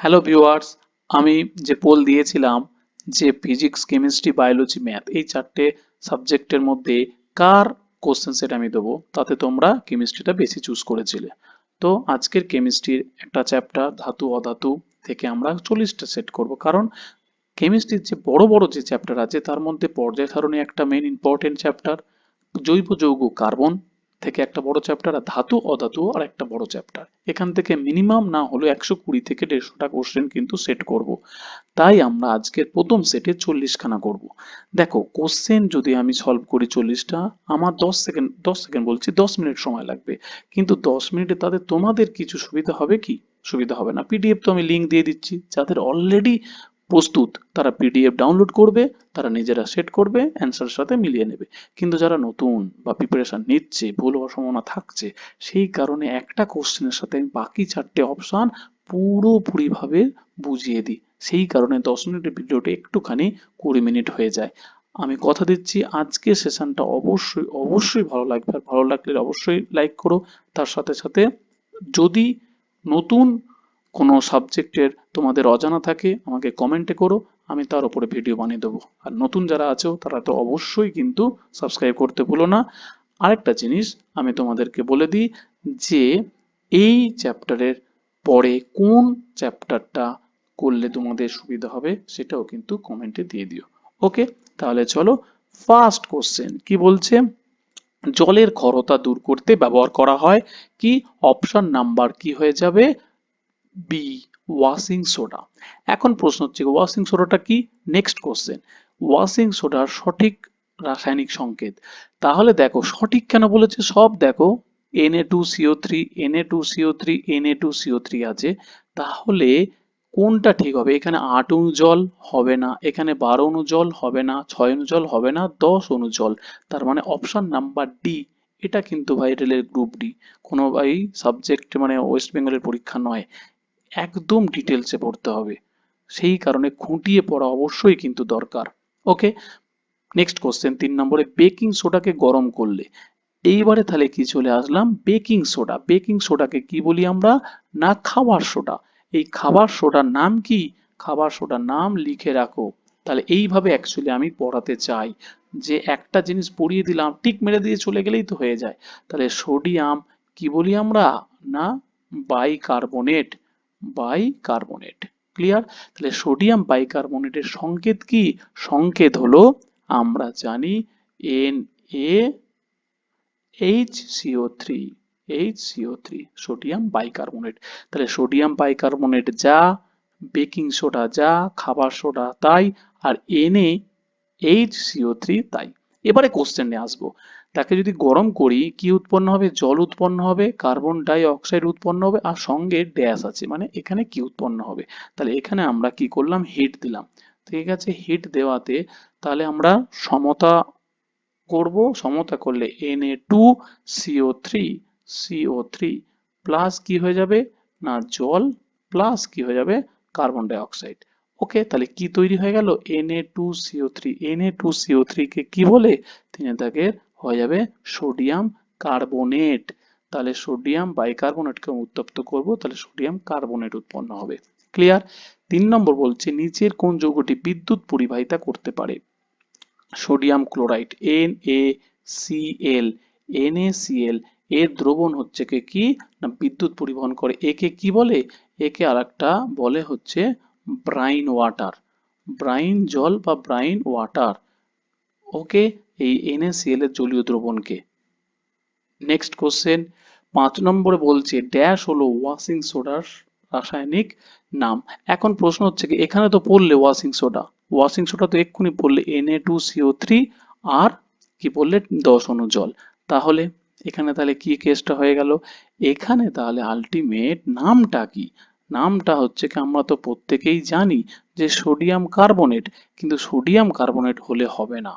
Hello viewers আমি যে pole দিয়েছিলাম যে ফিজিক্স কেমিস্ট্রি বায়োলজি ম্যাথ এই চারটে সাবজেক্টের মধ্যে কার কোশ্চেন সেট আমি দেবো, তাতে তোমরা কেমিস্ট্রিটা বেশি চুজ করেছিলে। তো আজকের কেমিস্ট্রির একটা চ্যাপ্টার ধাতু, অধাতু থেকে আমরা চল্লিশটা সেট করব। কারণ কেমিস্ট্রির যে বড় বড় যে চ্যাপ্টার আছে, তার মধ্যে পর্যায় সারণী একটা মেন ইম্পর্টেন্ট চ্যাপ্টার জৈব যৌগ কার্বন থেকে একটা বড় চ্যাপ্টার আর ধাতু, অধাতু, আর একটা বড় চ্যাপ্টার এখান থেকে মিনিমাম না হলে একশো কুড়ি থেকে দেড়শোটা কোশ্চেন কিন্তু সেট করব। তাই আমরা আজকের প্রথম সেটে চল্লিশ খানা করব। দেখো কোশ্চেন যদি আমি সলভ করি চল্লিশটা, আমার দশ সেকেন্ড দশ সেকেন্ড বলছি, দশ মিনিট সময় লাগবে। কিন্তু দশ মিনিটে তাতে তোমাদের কিছু সুবিধা হবে কি? সুবিধা হবে না। পিডিএফ তো আমি লিঙ্ক দিয়ে দিচ্ছি। যাদের অলরেডি প্রস্তুত। তারা পিডিএফ ডাউনলোড করবে, তারা নিজেরা সেট করবে অ্যান্সারের সাথে মিলিয়ে নেবে। কিন্তু যারা নতুন বা প্রিপারেশন নিচ্ছে, ভুল হওয়ার সম্ভাবনা থাকছে, সেই কারণে একটা কোশ্চেনের সাথে আমি বাকি চারটে অপশান পুরোপুরিভাবে বুঝিয়ে দিই। সেই কারণে দশ মিনিটের ভিডিওটা একটুখানি কুড়ি মিনিট হয়ে যায়। আমি কথা দিচ্ছি, আজকে সেশনটা অবশ্যই অবশ্যই ভালো লাগবে। আর ভালো লাগলে অবশ্যই লাইক করো। তার সাথে সাথে যদি নতুন কোনো সাবজেক্টের তোমাদের অজানা থাকে, আমাকে কমেন্টে করো, আমি তার উপরে ভিডিও বানিয়ে দেবো। আর নতুন যারা আছো, তারা তো অবশ্যই কিন্তু সাবস্ক্রাইব করতে ভুলো না। আরেকটা জিনিস আমি তোমাদেরকে বলে দিই যে, এই চ্যাপ্টারের পরে কোন চ্যাপ্টারটা করলে তোমাদের সুবিধা হবে, সেটাও কিন্তু কমেন্টে দিয়ে দিও। ওকে তাহলে চলো ফার্স্ট কোশ্চেন কি বলছে? জলের ক্ষরতা দূর করতে ব্যবহার করা হয় কি? অপশন নাম্বার কি হয়ে যাবে? বি ওয়াশিং সোডা এখন প্রশ্ন হচ্ছে ওয়াশিং সোডাটা কি? নেক্সট কোশ্চেন ওয়াশিং সোডার সঠিক রাসায়নিক সংকেত। তাহলে দেখো, সঠিক কেন বলেছে? সব দেখো Na2CO3 two CO three NA two CO three NA two CO three আছে। তাহলে কোনটা ঠিক হবে? এখানে আট অণু জল হবে না, এখানে বারো অণু জল হবে না, ছয় অণু জল হবে না, দশ অণু জল তার মানে অপশন নাম্বার ডি এটা কিন্তু ভাই রেলের গ্রুপ ডি কোনো ভাই সাবজেক্ট মানে ওয়েস্ট বেঙ্গলের পরীক্ষা নয়। একদম ডিটেলসে পড়তে হবে। সেই কারণে খুঁটিয়ে পড়া অবশ্যই কিন্তু দরকার। ওকে নেক্সট কোশ্চেন তিন নম্বরে বেকিং সোডাকে গরম করলে। এইবারে তাহলে কি চলে আসলাম? বেকিং সোডা বেকিং সোডাকে কি বলি আমরা? না, খাবার সোডা এই খাবার সোডার নাম কি? খাবার সোডার নাম লিখে রাখো। তাহলে এইভাবে অ্যাকচুয়ালি আমি পড়াতে চাই যে একটা জিনিস পড়িয়ে দিলাম টিক মেরে দিয়ে চলে গেলেই তো হয়ে যায়। তাহলে সোডিয়াম কি বলি আমরা? না বাইকার্বনেট বাইকার্বনেট ক্লিয়ার তাহলে সোডিয়াম বাইকার্বনেটের সংকেত কি? সংকেত হলো, আমরা জানি N A H CO three H CO three sodium bicarbonate তাহলে সোডিয়াম বাইকার্বনেট যা বেকিং সোডা যা, খাবার সোডা তাই, আর এনে এইচ সিও থ্রি তাই। এবারে কোশ্চেনে আসব। তাকে যদি গরম করি, কি উৎপন্ন হবে? জল উৎপন্ন হবে, কার্বন ডাই অক্সাইড উৎপন্ন হবে, আর সঙ্গে ড্যাশ আছে। মানে এখানে কি উৎপন্ন হবে? তাহলে এখানে আমরা কি করলাম? হিট দিলাম। ঠিক আছে, হিট দেওয়াতে তাহলে আমরা সমতা করব। সমতা করলে N A two CO three CO three plus কি হয়ে যাবে? না, জল প্লাস কি হয়ে যাবে? কার্বন ডাই অক্সাইড ওকে, তাহলে কি তৈরি হয়ে গেল? N A two CO three N A two CO three কে কি বলে? তিনি দাগের হয়ে যাবে সোডিয়াম কার্বনেট। তাহলে সোডিয়াম বাইকার্বনেটকে উত্তপ্ত করব, তাহলে সোডিয়াম কার্বনেট উৎপন্ন হবে। ক্লিয়ার তিন নম্বর বলছে, নিচের কোন যৌগটি বিদ্যুৎ পরিবাহিতা করতে পারে? Sodium chloride N A CL NaCl এর দ্রবণ হচ্ছে কে কি? না, বিদ্যুৎ পরিবহন করে। একে কি বলে? একে আরেকটা বলে হচ্ছে ব্রাইন ওয়াটার। ব্রাইন জল বা ব্রাইন ওয়াটার। ওকে? এই NaCl এর জলীয় দ্রবণকে। নেক্সট কোশ্চেন পাঁচ নম্বরে বলছে ড্যাশ হলো ওয়াশিং সোডার রাসায়নিক নাম। এখন প্রশ্ন হচ্ছে কি, এখানে তো পড়লে ওয়াশিং সোডা ওয়াশিং সোডা তো এক্ষুনি পড়লে Na2CO3 আর কি বললে দশ অনু জল। তাহলে এখানে তাহলে কি কেসটা হয়ে গেল? এখানে তাহলে আলটিমেট নামটা কি? নামটা হচ্ছে কি, আমরা তো প্রত্যেকেই জানি যে সোডিয়াম কার্বনেট কিন্তু সোডিয়াম কার্বনেট হলে হবে না।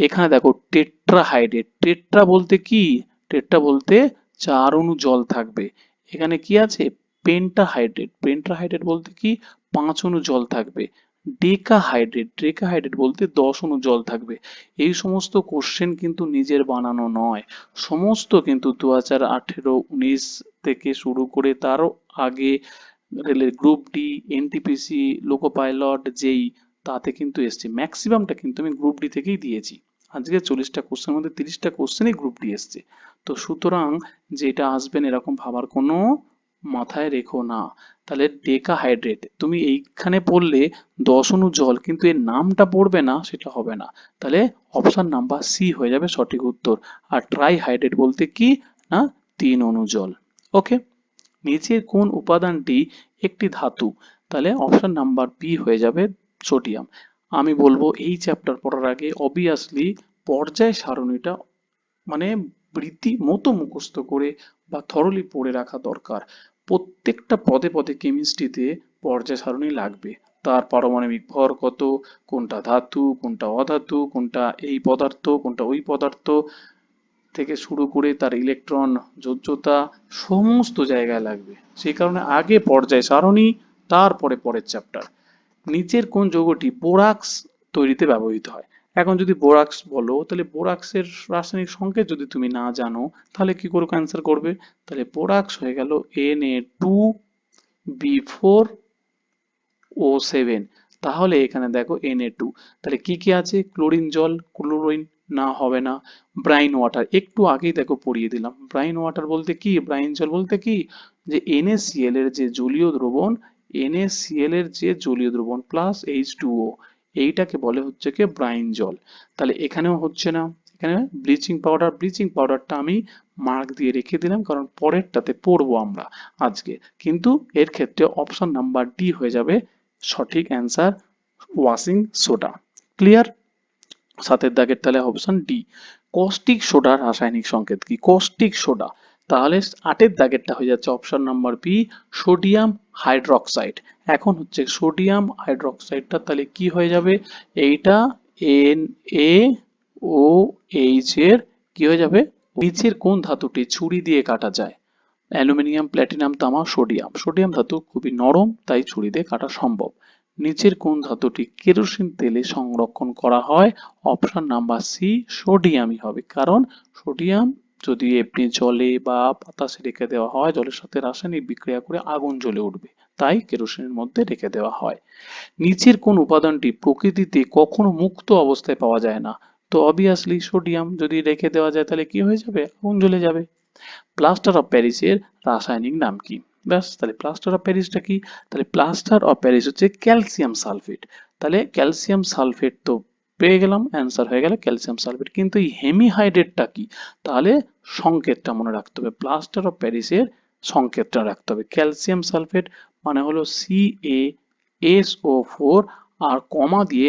এখানে দেখো টেট্রাহাইড্রেট টেট্রা বলতে কি? টেট্রা বলতে চার অণু জল থাকবে। এখানে কি আছে? পেন্টাহাইড্রেট পেন্টাহাইড্রেট বলতে কি? পাঁচ অণু জল থাকবে। ডেকাহাইড্রেট ডেকাহাইড্রেট বলতে দশ অণু জল থাকবে। এই সমস্ত কোশ্চেন কিন্তু নিজের বানানো নয়। সমস্ত কিন্তু দু হাজার আঠেরো, উনিশ থেকে শুরু করে তারও আগে রেলের group D NTPC loco pilot যেই, তাতে কিন্তু এসছে। ম্যাক্সিমামটা কিন্তু আমি গ্রুপ ডি থেকেই দিয়েছি। আজকে চল্লিশটা কোশ্চেনের মধ্যে তিরিশটা কোশ্চেনই গ্রুপ ডি এসছে। তো সুতরাং যেটা আসবেন এরকম ভাবার কোনো মাথায় রেখো না। তাহলে ডেকাহাইড্রেট তুমি এইখানে পড়লে দশ অণু জল, কিন্তু এর নামটা পড়বে না, সেটা হবে না। তাহলে অপশন নাম্বার সি হয়ে যাবে সঠিক উত্তর। আর ট্রাইহাইড্রেট বলতে কি? না, তিন অণু জল। ওকে নিচের কোন উপাদানটি একটি ধাতু? তাহলে অপশন নাম্বার বি হয়ে যাবে সোডিয়াম আমি বলব এই চ্যাপ্টার পড়ার আগে অবভিয়াসলি পর্যায় সারণীটা মানে রীতি মতো মুখস্থ করে বা থরলি পড়ে রাখা দরকার। প্রত্যেকটা পদে পদে কেমিস্ট্রিতে পর্যায় সারণী লাগবে। তার পারমাণবিক ভর কত, কোনটা ধাতু, কোনটা অধাতু, কোনটা এই পদার্থ, কোনটা ওই পদার্থ থেকে শুরু করে তার ইলেকট্রন যোজ্যতা সমস্ত জায়গায় লাগবে। সেই কারণে আগে পর্যায় সারণী, তারপরে পরের চ্যাপ্টার নিচের কোন যৌগটি বোরাক্স তৈরিতে ব্যবহৃত হয়? এখন যদি বোরাক্স বলো, তাহলে বোরাক্সের রাসায়নিক সংকেত যদি তুমি না জানো, তাহলে কি করে অ্যান্সার করবে? তাহলে বোরাক্স হয়ে গেল N A two B four O seven. তাহলে এখানে দেখো এন টু। তাহলে কি কি আছে? ক্লোরিন জল ক্লোরিন না হবে না। Brine water. একটু আগেই দেখো পড়িয়ে দিলাম। ব্রাইন ওয়াটার বলতে কি? ব্রাইন জল বলতে কি? যে NaCl এর যে জলীয় দ্রবণ NaCl এর যে জলীয় দ্রবণ প্লাস এইচ টু ও এইটাকে বলে হচ্ছে কি ব্রাইন জল। তাহলে এখানেও হচ্ছে না। এখানে ব্লিচিং পাউডার ব্লিচিং পাউডারটা আমি মার্ক দিয়ে রেখে দিলাম, কারণ পরেরটাতে পড়ব আমরা আজকে। কিন্তু এর ক্ষেত্রে অপশন নাম্বার ডি হয়ে যাবে সঠিক অ্যান্সার ওয়াশিং সোডা ক্লিয়ার সাতের দাগের তাহলে অপশন ডি কস্টিক সোডার রাসায়নিক সংকেত কি? কস্টিক সোডা তাহলে আটের দাগেরটা হয়ে যাচ্ছে option number B sodium hydroxide এখন হচ্ছে সোডিয়াম হাইড্রক্সাইডটা তাহলে কি হয়ে যাবে? এইটা এন এ ও এইচ এর কি হয়ে যাবে? নিচের কোন ধাতুটি ছুরি দিয়ে কাটা যায়? অ্যালুমিনিয়াম, প্ল্যাটিনাম, তামা, সোডিয়াম। সোডিয়াম ধাতু খুবই নরম, তাই ছুরি দিয়ে কাটা সম্ভব। নিচের কোন ধাতুটি কেরোসিন তেলে সংরক্ষণ করা হয়? অপশন নাম্বার সি সোডিয়ামই হবে। কারণ সোডিয়াম যদি এমনি জলে বা বাতাসে রেখে দেওয়া হয়, জলের সাথে রাসায়নিক বিক্রিয়া করে আগুন জ্বলে উঠবে, তাই কেরোসিনের মধ্যে রেখে দেওয়া হয়। নিচের কোন উপাদানটি প্রকৃতিতে কখনো মুক্ত অবস্থায় পাওয়া যায় না, তো অবভিয়াসলি সোডিয়াম যদি রেখে দেওয়া যায়, তাহলে কি হয়ে যাবে? আগুন জ্বলে যাবে। প্লাস্টার অফ প্যারিসের রাসায়নিক নাম কি? ব্যাস, তাহলে প্লাস্টার অফ প্যারিসটা কি? তাহলে প্লাস্টার অফ প্যারিস হচ্ছে ক্যালসিয়াম সালফেট তাহলে ক্যালসিয়াম সালফেট তো পেয়ে গেলাম অ্যান্সার হয়ে গেল ক্যালসিয়াম সালফেট কিন্তু এই হেমিহাইড্রেটটা কি? তাহলে সংকেতটা মনে রাখতে হবে। প্লাস্টার অফ প্যারিসের সংকেতটা রাখতে হবে। ক্যালসিয়াম সালফেট মানে হলো C A S O four R comma দিয়ে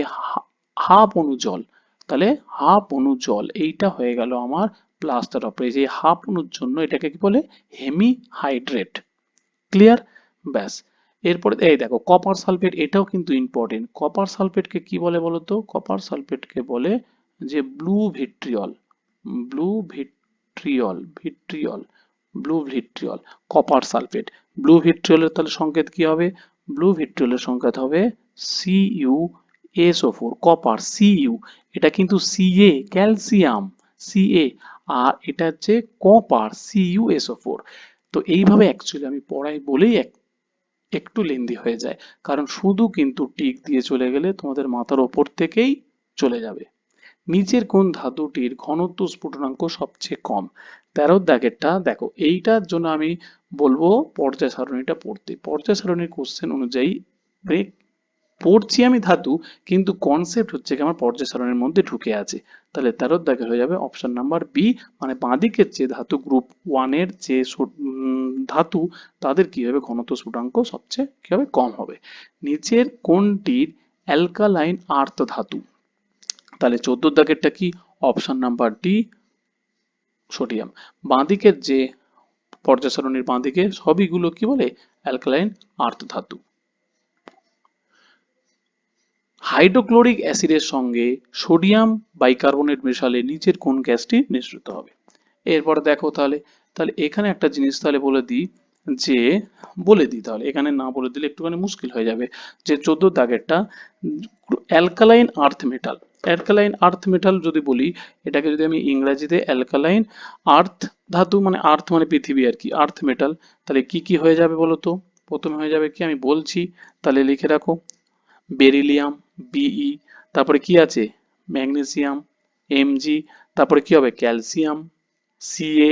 হাফ অনু জল। তাহলে হাফ অনু জল, এইটা হয়ে গেল আমার প্লাস্টার অফ প্যারিস এই হাফ অনুর জন্য এটাকে কি বলে? হেমিহাইড্রেট ক্লিয়ার ব্যাস। এরপরে এই দেখো কপার সালফেট এটাও কিন্তু ইম্পর্টেন্ট কপার সালফেটকে কি বলে বলতো? কপার সালফেটকে বলে যে blue vitriol blue vitriol vitriol blue vitriol copper sulphate blue ভিট্রিয়লের তাহলে সংকেত কি হবে? ব্লু ভিট্রিয়লের সংকেত হবে C U SO four copper C U এটা কিন্তু সিএ ক্যালসিয়াম সিএ আর এটা হচ্ছে copper C U SO four তো এইভাবে অ্যাকচুয়ালি আমি পড়াই বলেই এক একটু লেন্দি হয়ে যায়। কারণ শুধু কিন্তু টিক দিয়ে চলে গেলে তোমাদের মাথার ওপর থেকেই চলে যাবে। নিচের কোন ধাতুটির ঘনত্ব স্ফুটনাঙ্ক সবচেয়ে কম? তেরো দাগেরটা দেখো, এইটার জন্য আমি বলব পর্যায় সারণীটা পড়তে। পর্যায় সারণীর কোশ্চেন অনুযায়ী পড়ছি আমি ধাতু, কিন্তু কনসেপ্ট হচ্ছে কি আমার পর্যায় সারণীর মধ্যে ঢুকে আছে। তাহলে তেরো দাগের হয়ে যাবে অপশন নাম্বার বি মানে বাঁদিকের যে ধাতু গ্রুপ ওয়ানের যে ধাতু, তাদের কি হবে ঘনত্ব স্ফুটাঙ্ক সবচেয়ে কি হবে কম হবে? নিচের কোনটির অ্যালকালাইন আর্থ ধাতু? তাহলে চোদ্দ দাগেরটা কি? অপশন নাম্বার ডি সোডিয়াম বাঁদিকের যে পর্যায় সারণীর বাঁদিকে সবইগুলো কি বলে? অ্যালকালাইন আর্থ ধাতু। হাইড্রোক্লোরিক অ্যাসিডের সঙ্গে সোডিয়াম বাইকার্বনেট মেশালে নিচের কোন গ্যাসটি নিঃসৃত হবে? এরপরে দেখো তাহলে তাহলে এখানে একটা জিনিস তাহলে বলে দিই, যে, বলে দিই তাহলে, এখানে না বলে দিলে একটুখানি মুশকিল হয়ে যাবে, যে চোদ্দ দাগেরটা alkaline earth metal, alkaline earth metal যদি বলি, এটাকে যদি আমি ইংরাজিতে অ্যালকালাইন আর্থ ধাতু মানে আর্থ মানে পৃথিবী আর কি, আর্থ মেটাল, তাহলে কি কি হয়ে যাবে বলো তো? প্রথমে হয়ে যাবে কি আমি বলছি, তাহলে লিখে রাখো, বেরিলিয়াম বিই তারপরে কি আছে? ম্যাগনেসিয়াম এমজি তারপরে কি হবে? ক্যালসিয়াম সিএ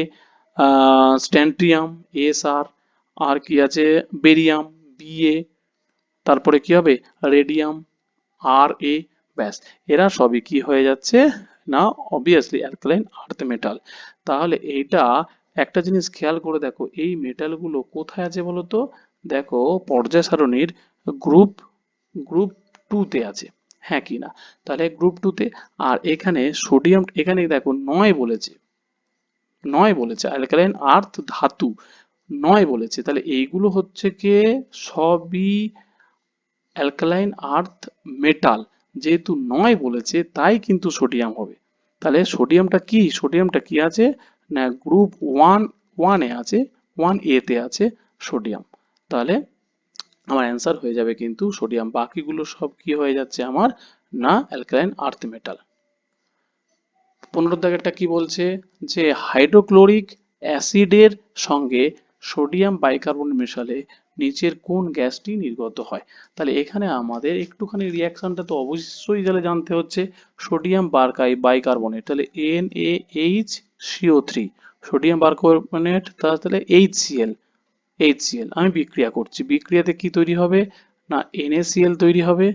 স্ট্যান্ট্রিয়াম এসআর আর কি আছে? বেরিয়াম বিএ তারপরে কি হবে? রেডিয়াম আর এ ব্যাস। এরা সবই কি হয়ে যাচ্ছে? না অবভিয়াসলি অ্যালকালাইন আর্থ মেটাল তাহলে এইটা একটা জিনিস খেয়াল করে দেখো, এই মেটালগুলো কোথায় আছে বলতো? দেখো পর্যায় সারণীর গ্রুপ গ্রুপ টুতে আছে। হ্যাঁ কি না? তাহলে গ্রুপ টুতে আর এখানে সোডিয়াম এখানে দেখো নয় বলেছে। নয় বলেছে। অ্যালকালাইন আর্থ ধাতু নয় বলেছে। তাহলে এইগুলো হচ্ছে কি? সবই অ্যালকালাইন আর্থ মেটাল যেহেতু নয় বলেছে, তাই কিন্তু সোডিয়াম হবে। তাহলে সোডিয়ামটা কি? সোডিয়ামটা কি আছে? না গ্রুপ ওয়ান ওয়ানে আছে ওয়ান এতে আছে সোডিয়াম তাহলে আমার অ্যান্সার হয়ে যাবে কিন্তু সোডিয়াম বাকিগুলো সব কি হয়ে যাচ্ছে আমার না অ্যালকালাইন আর্থ মেটাল পনেরো দাগেরটা কি বলছে? যে হাইড্রোক্লোরিক অ্যাসিডের সঙ্গে সোডিয়াম বাইকার্বনেট মেশালে নিচের কোন গ্যাসটি নির্গত হয়? তাহলে এখানে আমাদের একটুখানি রিয়াকশনটা তো অবশ্যই তাহলে জানতে হচ্ছে সোডিয়াম বারকাই বাইকার্বনেট তাহলে N A H CO three sodium bicarbonate তাহলে এইচ সিএল সিএল আমি বিক্রিয়া করছি। বিক্রিয়াতে কি তৈরি হবে? না NaCl তৈরি হবে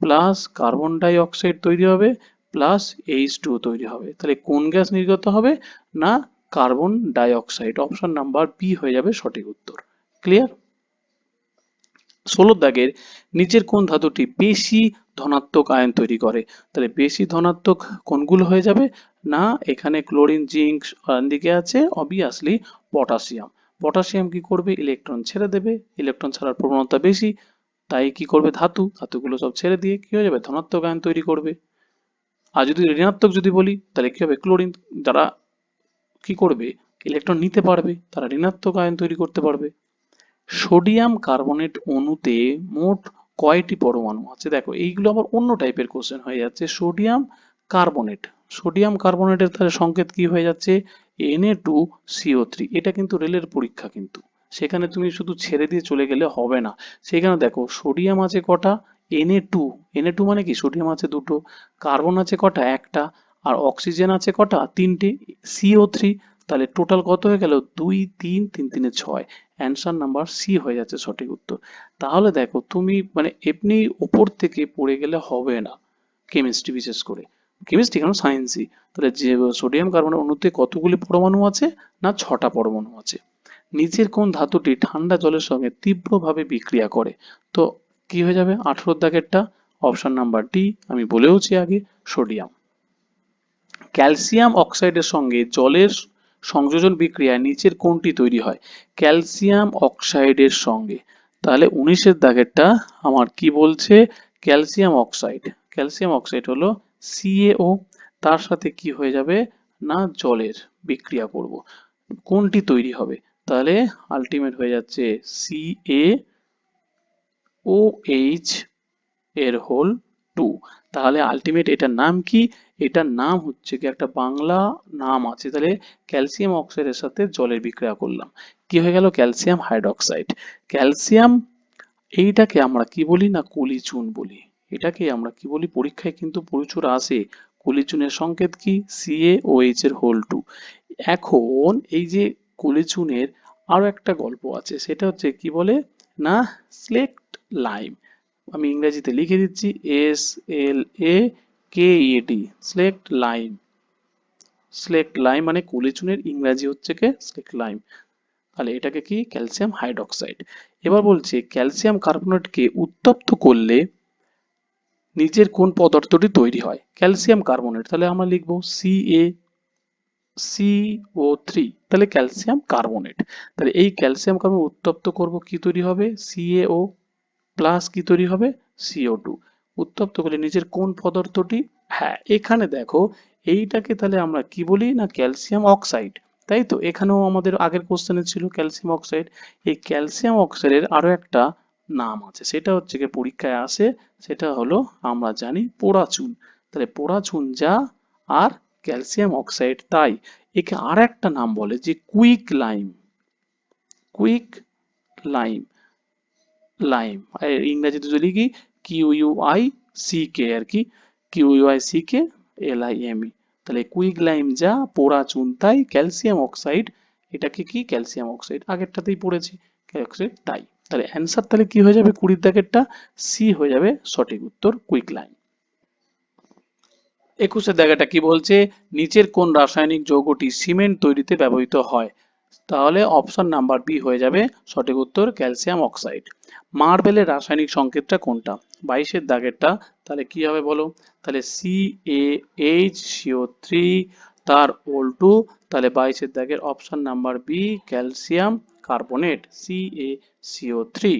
প্লাস কার্বন ডাই অক্সাইড তৈরি হবে প্লাস এইচ তৈরি হবে। তাহলে কোন গ্যাস নির্গত হবে? না carbon dioxide option number B হয়ে যাবে সঠিক উত্তর। ক্লিয়ার ষোলো দাগের নিচের কোন ধাতুটি বেশি ধনাত্মক আয়ন তৈরি করে? তাহলে বেশি ধনাত্মক কোনগুলো হয়ে যাবে? না, এখানে ক্লোরিন জিঙ্ক দিকে আছে অবভিয়াসলি পটাশিয়াম পটাশিয়াম কি করবে? ইলেকট্রন ছেড়ে দেবে। ইলেকট্রন ছাড়ার প্রবণতা বেশি, তাই কি করবে? ধাতু। ধাতুগুলো সব ছেড়ে দিয়ে কি হয়ে যাবে? ধনাত্মক আয়ন তৈরি করবে। আর যদি ঋণাত্মক যদি বলি, তাহলে কি হবে? ক্লোরিন যারা কি করবে? ইলেকট্রন নিতে পারবে, তারা ঋণাত্মক আয়ন তৈরি করতে পারবে। সোডিয়াম কার্বনেট অণুতে মোট কয়টি পরমাণু আছে? দেখো, এইগুলো আবার অন্য টাইপের কোশ্চেন হয়ে যাচ্ছে। Sodium carbonate. সোডিয়াম কার্বনেটের তাহলে সংকেত কি হয়ে যাচ্ছে? এনএ টু সিও থ্রি এটা কিন্তু রেলের পরীক্ষা কিন্তু। সেখানে তুমি শুধু ছেড়ে দিয়ে চলে গেলে হবে না। সেখানে দেখো, সোডিয়াম আছে কটা? এনএ টু এনএ টু মানে কি? সোডিয়াম আছে দুটো, কার্বন আছে কটা? একটা, আর অক্সিজেন আছে কটা? তিনটে। সিও থ্রি তাহলে টোটাল কত হয়ে গেল? দুই, তিন তিন, তিনে ছয়। অ্যান্সার নাম্বার সি হয়ে যাচ্ছে সঠিক উত্তর। তাহলে দেখো, তুমি মানে এমনি ওপর থেকে পড়ে গেলে হবে না, কেমিস্ট্রি বিশেষ করে। কেমিস্ট্রি কেন সায়েন্সই তাহলে যে সোডিয়াম কার্বনের অণুতে কতগুলি পরমাণু আছে? না, ছটা পরমাণু আছে। নিচের কোন ধাতুটি ঠান্ডা জলের সঙ্গে তীব্রভাবে বিক্রিয়া করে? তো কি হয়ে যাবে? আঠারো দাগেরটা অপশন নাম্বার ডি আমি বলেওছি আগে সোডিয়াম ক্যালসিয়াম অক্সাইডের সঙ্গে জলের সংযোজন বিক্রিয়ায় নিচের কোনটি তৈরি হয়? ক্যালসিয়াম অক্সাইডের সঙ্গে। তাহলে উনিশের দাগেরটা আমার কি বলছে? ক্যালসিয়াম অক্সাইড ক্যালসিয়াম অক্সাইড হলো সিএও তার সাথে কি হয়ে যাবে? না, জলের বিক্রিয়া করব। কোনটি তৈরি হবে? তাহলে আলটিমেট হয়ে যাচ্ছে সি এ ও এইচ এর হোল টু তাহলে আলটিমেট এটার নাম কি? এটার নাম হচ্ছে কি একটা বাংলা নাম আছে। তাহলে ক্যালসিয়াম অক্সাইডের সাথে জলের বিক্রিয়া করলাম। কি হয়ে গেল? ক্যালসিয়াম হাইড্রক্সাইড ক্যালসিয়াম এইটাকে আমরা কি বলি না? কলিচুন বলি। এটাকে আমরা কি বলি? পরীক্ষায় কিন্তু প্রচুর আসে। কলিচুনের সংকেত কি? সিএ ও এইচ এর হোল টু এখন এই যে কলিচুনের আরও একটা গল্প আছে, সেটা হচ্ছে কি বলে? না স্লেক্ট লাইম আমি ইংরেজিতে লিখে দিচ্ছি S L A K ED slaked lime slaked lime মানে কলিচুনের ইংরাজি হচ্ছে কে? স্লেক্ট লাইম তাহলে এটাকে কি? ক্যালসিয়াম হাইড্রক্সাইড এবার বলছে ক্যালসিয়াম কার্বনেটকে উত্তপ্ত করলে নিচের কোন পদার্থটি তৈরি হয়? Calcium carbonate. তাহলে আমরা লিখব সি এ সিও থ্রি তাহলে ক্যালসিয়াম কার্বনেট। তাহলে এই ক্যালসিয়াম কার্বন উত্তপ্ত করব কি তৈরি হবে? সিএও প্লাস কি তৈরি হবে? সিও টু উত্তপ্ত করলে নিচের কোন পদার্থটি? হ্যাঁ এখানে দেখো, এইটাকে তাহলে আমরা কি বলি না ক্যালসিয়াম অক্সাইড। তাই তো? এখানেও আমাদের আগের কোশ্চেনে ছিল ক্যালসিয়াম অক্সাইড। এই ক্যালসিয়াম অক্সাইডের আরও একটা নাম আছে। সেটা হচ্ছে কি পরীক্ষায় আসে, সেটা হলো আমরা জানি পোড়াচুন। তাহলে পোড়াচুন যা আর ক্যালসিয়াম অক্সাইড তাই। একে আর একটা নাম বলে যে quicklime. Quicklime. Lime. ইংরেজিতে যদি লিখি Q U I C K আর কি। Q U I C K L I M E তাহলে কুইক লাইম যা পোড়া চুনতাই ক্যালসিয়াম অক্সাইড। এটাকে কি? Calcium oxide. আগেরটাতেই পড়েছি। অক্সাইড তাই। তাহলে অ্যান্সার তাহলে কি হয়ে যাবে? কুড়ির দাগেরটা সি হয়ে যাবে সঠিক উত্তর কুইক লাইম একুশের দাগাটা কি বলছে? নিচের কোন রাসায়নিক যৌগটি সিমেন্ট তৈরিতে ব্যবহৃত হয়? তাহলে অপশন নাম্বার বি হয়ে যাবে সঠিক উত্তর ক্যালসিয়াম অক্সাইড মার্বেলের রাসায়নিক সংকেতটা কোনটা? বাইশের দাগেরটা তাহলে কি হবে বলো? তাহলে C A H CO three তার ওল টু তাহলে বাইশের দাগের option number B calcium carbonate C A CO three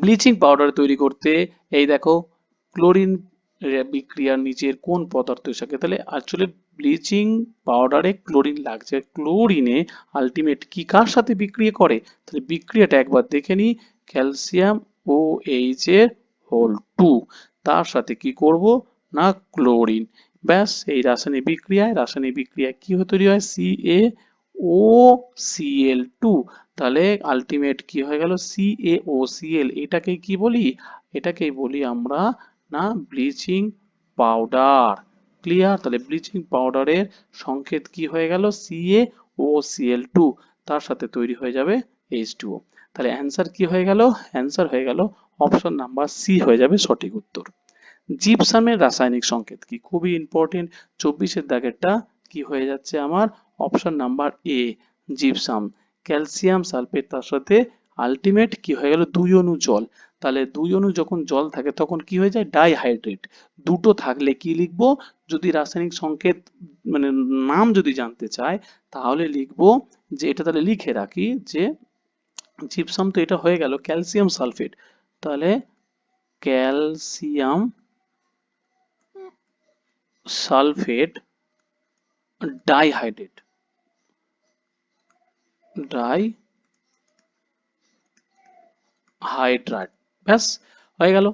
bleaching powder তৈরি করতে, এই দেখো ক্লোরিন বিক্রিয়ার নিচের কোন পদার্থ থাকে তাহলে অ্যাকচুয়ালি ব্লিচিং পাউডারে ক্লোরিন লাগছে। ক্লোরিনে আলটিমেট কি কার সাথে বিক্রিয়া করে? তাহলে বিক্রিয়াটা একবার দেখে নিই। ক্যালসিয়াম ও এইচ এর হোল টু তার সাথে কি করব? না ক্লোরিন ব্যাস, এই রাসায়নিক বিক্রিয়ায় রাসায়নিক বিক্রিয়ায় কি তৈরি হয়? C A O CL two তাহলে আলটিমেট কি হয়ে গেল? সি এ ও সিএল এটাকে কি বলি? এটাকেই বলি আমরা না ব্লিচিং পাউডার ক্লিয়ার তাহলে ব্লিচিং পাউডারের সংকেত কি হয়ে গেল? সিএ ও সিএল টু তার সাথে তৈরি হয়ে যাবে এইচ টু তাহলে অ্যান্সার কি হয়ে গেল? অ্যান্সার হয়ে গেল অপশন নাম্বার সি হয়ে যাবে সঠিক উত্তর। জিপসামের রাসায়নিক সংকেত কি? খুবই ইম্পর্টেন্ট চব্বিশের দাগেরটা কি হয়ে যাচ্ছে আমার? Option number A gypsum calcium sulphate তার সাথে আলটিমেট কি হয়ে গেল দুই অণু জল। তাহলে দুই অণু যখন জল থাকে তখন কি হয়ে যায়? ডাইহাইড্রেট দুটো থাকলে কি লিখব? যদি রাসায়নিক সংকেত মানে নাম যদি জানতে চায়, তাহলে লিখব যে এটা তাহলে লিখে রাখি যে জিপসাম তো এটা হয়ে গেল ক্যালসিয়াম সালফেট। তাহলে calcium sulphate dihydrate dihydrate ব্যাস, হয়ে গেল।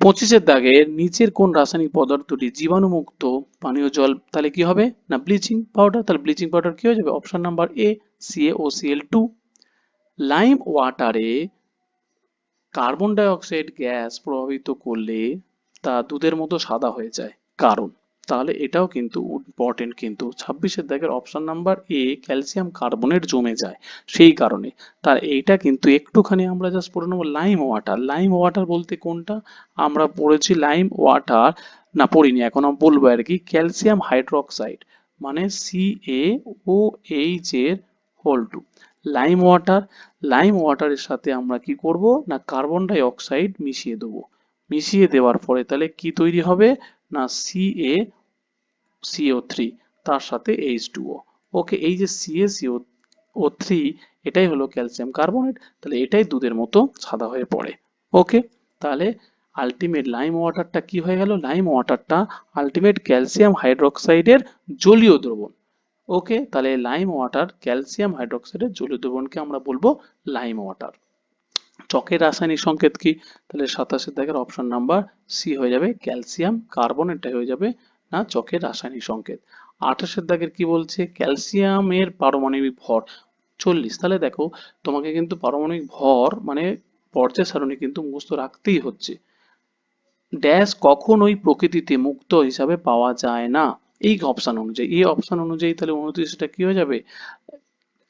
পঁচিশের দাগে নিচের কোন রাসায়নিক পদার্থটি জীবাণুমুক্ত পানীয় জল, তাহলে কি হবে? না ব্লিচিং পাউডার তাহলে ব্লিচিং পাউডার কি হয়ে যাবে? Option number A CL two lime ওয়াটারে carbon dioxide gas প্রভাবিত করলে তা দুধের মতো সাদা হয়ে যায়। কারণ? তাহলে এটাও কিন্তু ইম্পর্টেন্ট কিন্তু ছাব্বিশের দাগের option number A calcium carbonate জমে যায়, সেই কারণে। তার এইটা কিন্তু একটুখানি আমরা জাস্ট পড়ে নেব লাইম ওয়াটার লাইম ওয়াটার বলতে কোনটা? আমরা পড়েছি লাইম ওয়াটার না পড়িনি, এখন আমি বলব আর কি ক্যালসিয়াম হাইড্রোক্সাইড মানে সি এ ও এইচ এর whole two lime water lime ওয়াটারের সাথে আমরা কি করব? না কার্বন ডাই অক্সাইড মিশিয়ে দেবো। মিশিয়ে দেওয়ার পরে তাহলে কি তৈরি হবে? না সি এ সিও থ্রি তার সাথে এইচ ওকে এই যে সিএ সিও ও থ্রি এটাই হলো ক্যালসিয়াম কার্বনেট তাহলে এটাই দুধের মতো সাদা হয়ে পড়ে। ওকে তাহলে আলটিমেট লাইম ওয়াটারটা কি হয়ে গেল? লাইম ওয়াটারটা আলটিমেট ক্যালসিয়াম হাইড্রোক্সাইডের জলীয় দ্রবণ। ওকে তাহলে লাইম ওয়াটার ক্যালসিয়াম হাইড্রোক্সাইডের জলীয় দ্রবণকে আমরা বলব লাইম ওয়াটার চকের রাসায়নিক সংকেত কি? তাহলে সাতাশের দাগের অপশন নাম্বার সি হয়ে যাবে ক্যালসিয়াম কার্বন এটাই হয়ে যাবে না? চকের রাসায়নিক সংকেত। আঠাশের দাগের কি বলছে? ক্যালসিয়ামের পারমাণবিক ভর। চল্লিশ। তাহলে দেখো, তোমাকে কিন্তু পারমাণবিক ভর মানে পর্যায় সারণী কিন্তু মুখস্থ রাখতেই হচ্ছে। ড্যাশ কখনোই প্রকৃতিতে মুক্ত হিসাবে পাওয়া যায় না? এই অপশন অনুযায়ী। এই অপশন অনুযায়ী তাহলে উনত্রিশটা কি হয়ে যাবে?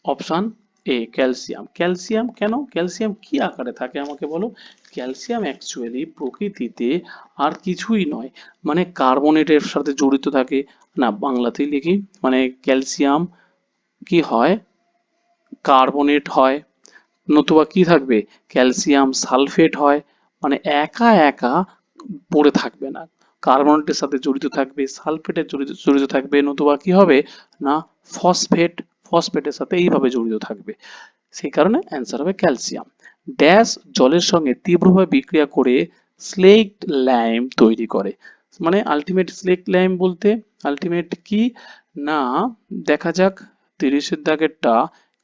Option A calcium. ক্যালসিয়াম কেন? ক্যালসিয়াম কি আকারে থাকে আমাকে বলো? ক্যালসিয়াম অ্যাকচুয়ালি প্রকৃতিতে আর কিছুই নয়। মানে কার্বনেটের সাথে জড়িত থাকে। না, বাংলাতেই লিখি। মানে ক্যালসিয়াম কি হয়? কার্বনেট হয়। নতুবা কি থাকবে? ক্যালসিয়াম সালফেট হয়। মানে একা একা পড়ে থাকবে না। কার্বনেটের সাথে জড়িত থাকবে সালফেটের জড়িত জড়িত থাকবে। নতুবা কি হবে? না, ফসফেট ফসফেটের সাথে এইভাবে জড়িত থাকবে। সেই কারণে অ্যান্সার হবে ক্যালসিয়াম ড্যাশ জলের সঙ্গে তীব্রভাবে বিক্রিয়া করে স্লেকড লাইম তৈরি করে। মানে আলটিমেট স্লেক লাইম বলতে আলটিমেট কি? না, দেখা যাক, তিরিশের দাগেরটা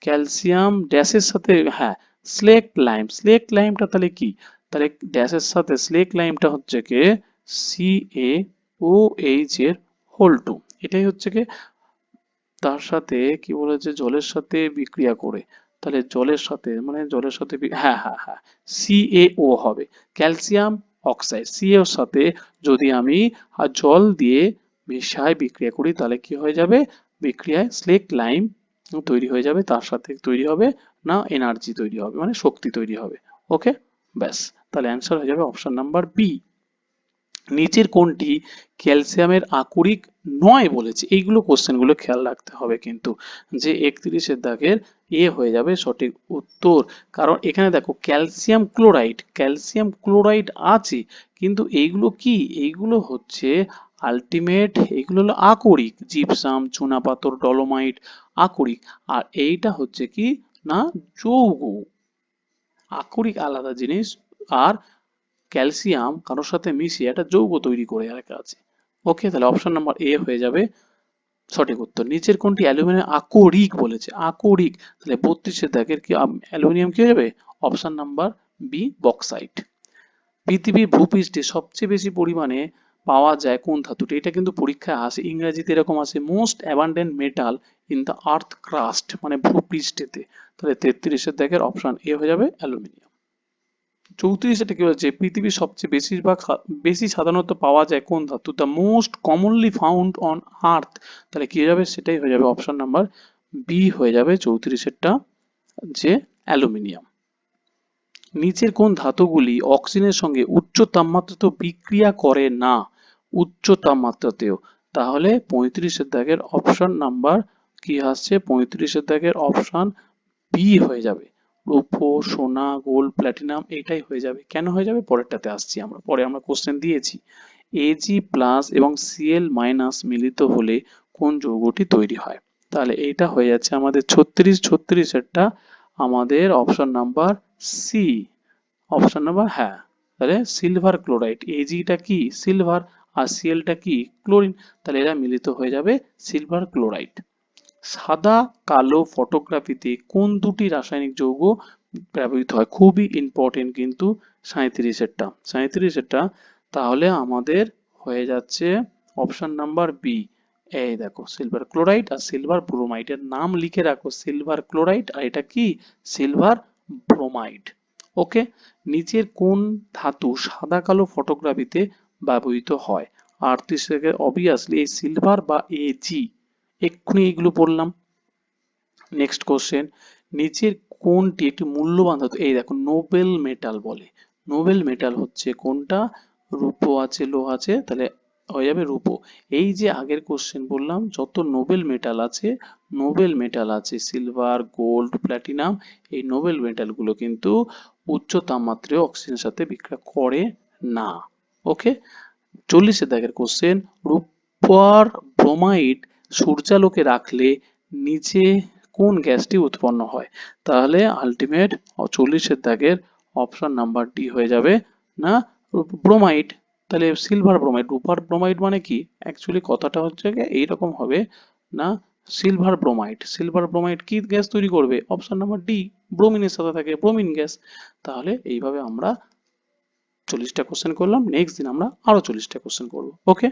ক্যালসিয়াম ড্যাশের সাথে হ্যাঁ স্লেক লাইম স্লেক লাইমটা তাহলে কি? তাহলে ড্যাশের সাথে স্লেক লাইমটা হচ্ছে কি? সি এ ও এইচ এর হোল টু এটাই হচ্ছে কি? তার সাথে কি বলেছে জলের সাথে বিক্রিয়া করে। তাহলে জলের সাথে মানে জলের সাথে হ্যাঁ হ্যাঁ হ্যাঁ। সিএও হবে ক্যালসিয়াম অক্সাইড সিএর সাথে যদি আমি জল দিয়ে মিশায় বিক্রিয়া করি, তাহলে কি হয়ে যাবে? বিক্রিয়ায় স্লেক লাইম তৈরি হয়ে যাবে, তার সাথে তৈরি হবে না এনার্জি তৈরি হবে মানে শক্তি তৈরি হবে। ওকে ব্যাস। তাহলে অ্যান্সার হয়ে যাবে অপশন নাম্বার বি নিচের কোনটি ক্যালসিয়ামের আকরিক নয় বলেছে। এইগুলো কোশ্চেনগুলো খেয়াল রাখতে হবে কিন্তু যে একত্রিশের দাগের এ হয়ে যাবে সঠিক উত্তর। কারণ এখানে দেখো ক্যালসিয়াম ক্লোরাইড ক্যালসিয়াম ক্লোরাইড আছে, কিন্তু এইগুলো কি? এইগুলো হচ্ছে আলটিমেট এগুলো হলো আকরিক জিপসাম চুনাপাথর ডলোমাইট আকরিক। আর এইটা হচ্ছে কি? না, যৌগ। আকরিক আলাদা জিনিস। আর ক্যালসিয়াম কারোর সাথে মিশিয়ে একটা যৌগ তৈরি করে রাখা আছে। ওকে, তাহলে অপশন নাম্বার এ হয়ে যাবে সঠিক উত্তর। নিচের কোনটি? অ্যালুমিনিয়াম আকরিক বলেছে। আকরিক, তাহলে বত্রিশের দাগের কি অ্যালুমিনিয়াম কি হয়ে যাবে? Option number B, bauxite. পৃথিবীর ভূপৃষ্ঠে সবচেয়ে বেশি পরিমাণে পাওয়া যায় কোন ধাতুটি? এটা কিন্তু পরীক্ষায় আসে, ইংরেজিতে এরকম আছে most abundant metal in the earth crust মানে ভূপৃষ্ঠেতে। তাহলে তেত্রিশের দাগের অপশন এ হয়ে যাবে অ্যালুমিনিয়াম। চৌত্রিশ এটা কি বলছে পৃথিবীর সবচেয়ে বেশিরভাগ বেশি সাধারণত পাওয়া যায় কোন ধাতু? The most commonly found on earth তাহলে কি যাবে? সেটাই হয়ে যাবে অপশন নাম্বার বি হয়ে যাবে চৌত্রিশেরটা যে অ্যালুমিনিয়াম। নিচের কোন ধাতুগুলি অক্সিজেনের সঙ্গে উচ্চ তাপমাত্রাতেও বিক্রিয়া করে না, উচ্চ তাপমাত্রাতেও। তাহলে পঁয়ত্রিশের দাগের অপশন নাম্বার কি আসছে? পঁয়ত্রিশের দাগের অপশন বি হয়ে যাবে। রূপো, সোনা, গোল্ড প্ল্যাটিনাম এটাই হয়ে যাবে। কেন হয়ে যাবে? পরেরটাতে আসছি আমরা। পরে আমরা কোশ্চেন দিয়েছি। এজি প্লাস এবং সিএল মাইনাস মিলিত হলে কোন যৌগটি তৈরি হয়? তাহলে এইটা হয়ে যাচ্ছে আমাদের ছত্রিশ ছত্রিশেরটা আমাদের option number C option number হ্যাঁ। তাহলে সিলভার ক্লোরাইড এজিটা কি? সিলভার আর সিএলটা কি? ক্লোরিন তাহলে এরা মিলিত হয়ে যাবে সিলভার ক্লোরাইড সাদা, কালো ফটোগ্রাফিতে কোন দুটি রাসায়নিক যৌগ ব্যবহৃত হয়? খুবই ইম্পর্টেন্ট কিন্তু সাঁইত্রিশেরটা। সাঁইত্রিশেরটা তাহলে আমাদের হয়ে যাচ্ছে অপশন নাম্বার বি এই দেখো সিলভার ক্লোরাইড আর সিলভার ব্রোমাইড এর নাম লিখে রাখো সিলভার ক্লোরাইড আর এটা কি? সিলভার ব্রোমাইড ওকে নিচের কোন ধাতু সাদা, কালো ফটোগ্রাফিতে ব্যবহৃত হয়? আটত্রিশ থেকে অবভিয়াসলি এই সিলভার বা এজি এক্ষুনি এগুলো পড়লাম। নেক্সট কোশ্চেন নিচের কোনটি একটি মূল্যবান ধাতু? এই দেখো নোবেল মেটাল বলে। নোবেল মেটাল হচ্ছে কোনটা? রূপো আছে, লোহা আছে, তাহলে হয়ে যাবে রূপো। এই যে আগের কোশ্চেন বললাম, যত নোবেল মেটাল আছে নোবেল মেটাল আছে সিলভার গোল্ড প্ল্যাটিনাম এই নোবেল মেটালগুলো কিন্তু উচ্চ তাপমাত্রায় অক্সিজেনের সাথে বিক্রিয়া করে না। ওকে চল্লিশের দাগের কোশ্চেন রূপার ব্রোমাইড সূর্যালোকে রাখলে নিচে কোন গ্যাসটি উৎপন্ন হয়? তাহলে আলটিমেট চল্লিশের দাগের অপশন নাম্বার ডি হয়ে যাবে না? ব্রোমাইড তাহলে সিলভার ব্রোমাইড রুপার ব্রোমাইড মানে কি? অ্যাকচুয়ালি কথাটা হচ্ছে এইরকম হবে না? সিলভার ব্রোমাইড সিলভার ব্রোমাইড কি গ্যাস তৈরি করবে? অপশন নাম্বার ডি ব্রোমিনের সাথে থাকে ব্রোমিন গ্যাস তাহলে এইভাবে আমরা চল্লিশটা কোশ্চেন করলাম। নেক্সট দিন আমরা আরও চল্লিশটা কোশ্চেন করব। ওকে